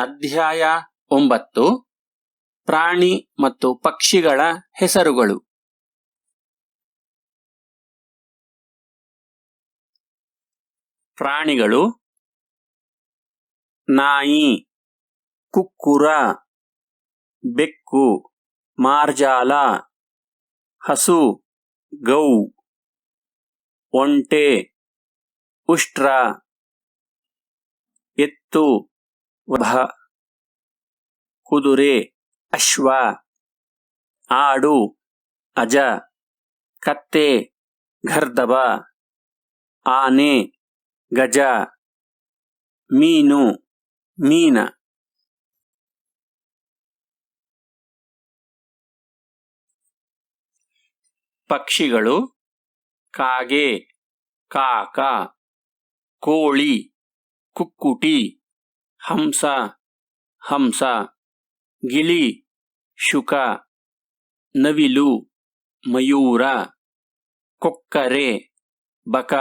ಅಧ್ಯಾಯ ಒಂಬತ್ತು. ಪ್ರಾಣಿ ಮತ್ತು ಪಕ್ಷಿಗಳ ಹೆಸರುಗಳು. ಪ್ರಾಣಿಗಳು ನಾಯಿ, ಕುಕ್ಕುರ, ಬೆಕ್ಕು, ಮಾರ್ಜಾಲ, ಹಸು, ಗೌ, ಒಂಟೆ, ಉಷ್ಟ್ರ, ಎತ್ತು. ವಭ, ಕುದುರೆ, ಅಶ್ವ, ಆಡು, ಅಜ, ಕತ್ತೆ ಘರ್ದಬ ಆನೆ, ಗಜ, ಮೀನು, ಮೀನ. ಪಕ್ಷಿಗಳು, ಕಾಗೆ, ಕಾಕ, ಕೋಳಿ, ಕುಕ್ಕುಟಿ. ಹಂಸ ಹಂಸ ಗಿಳಿ ಶುಕ ನವಿಲು ಮಯೂರ ಕೊಕ್ಕರೆ ಬಕ